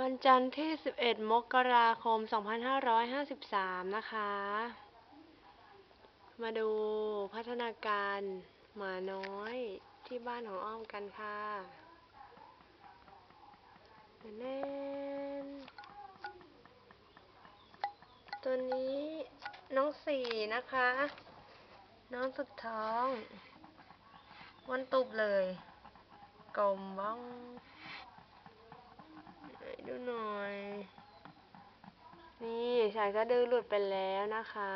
วันจันทร์ที่ 11 มกราคม 2553 นะคะ มาดูพัฒนาการหมาน้อยที่บ้านของอ้อมกันค่ะแน่นตัวนี้น้องสี่นะคะ น้องสุดท้องวันตุบเลย กลมบ้อง ดูหน่อย นี่สายสะดือหลุดไปแล้วนะคะ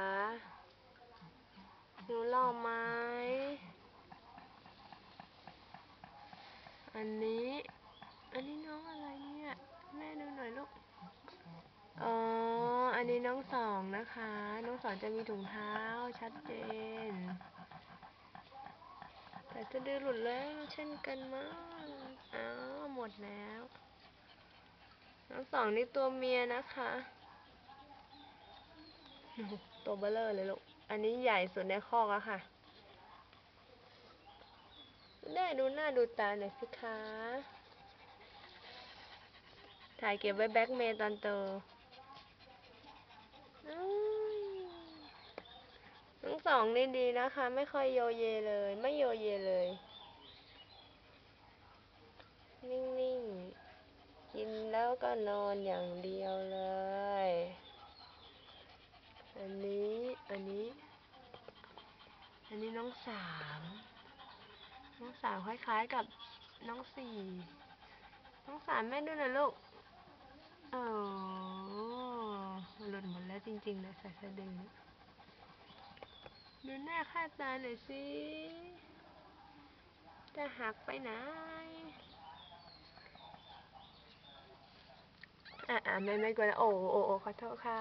หนูหล่อไหมอันนี้ อันนี้น้องอะไรเนี่ย แม่ดูหน่อยลูก อ๋อ อันนี้น้องสองนะคะ น้องสองจะมีถุงเท้าชัดเจน แต่สะดือหลุดแล้วเช่นกันมั้งอ้าวหมดแล้ว น้องสองนี่ตัวเมียนะคะโตัวเบลเลอร์เลยลูก อันนี้ใหญ่สุดในคอกแล้วค่ะ ได้ดูหน้าดูตาหน่อยสิคะ ถ่ายเก็บไว้แบ็กเมย์ตอนโตทั้งสองนี่ดีนะคะ ไม่ค่อยโยเยเลย ไม่โยเยเลย นิ่งๆ ก็นอนอย่างเดียวเลย อันนี้ อันนี้ อันนี้น้องสาม น้องสามคล้ายๆกับน้องสี่ น้องสามแม่ดูหน่อยลูกโอ้หลุดหมดแล้วจริงๆเลยสายสะดือดูหน้าค่าตาหน่อยสิ จะหักไปไหน อะอะไม่ไม่กลัวนะโอ้โอ้โอ้ขอโทษค่ะ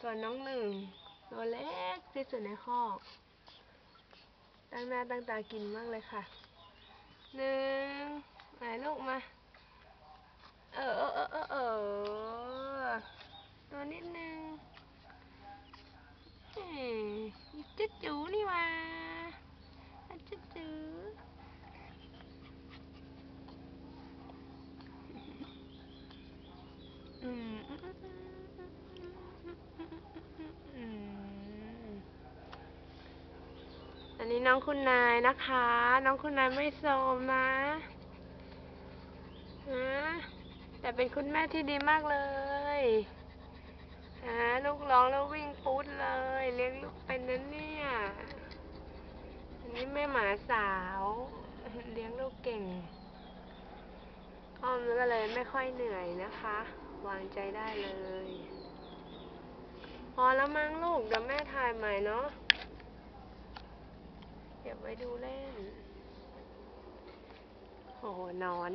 ส่วนน้องหนึ่งตัวเล็กที่สุดในคอกตั้งหน้าตั้งตากินมากเลยค่ะหนึ่งไหนลูกมา เออเออเออเออเออตัวนิดนึงเฮ้ยจุ๊จูนี่หว่าอะจุ๊จู อันนี้น้องคุณนายนะคะ น้องคุณนายไม่โซมนะฮะแต่เป็นคุณแม่ที่ดีมากเลยฮะลูกร้องแล้ววิ่งปุ๊ดเลยเลี้ยงลูกเป็นนั้นเนี่ยอันนี้แม่หมาสาว เลี้ยงลูกเก่งอ้อมก็เลยไม่ค่อยเหนื่อยนะคะ วางใจได้เลย พอแล้วมั้งลูกเดี๋ยวแม่ถ่ายใหม่เนาะเก็บไว้ดูเล่นโอ้โหนอน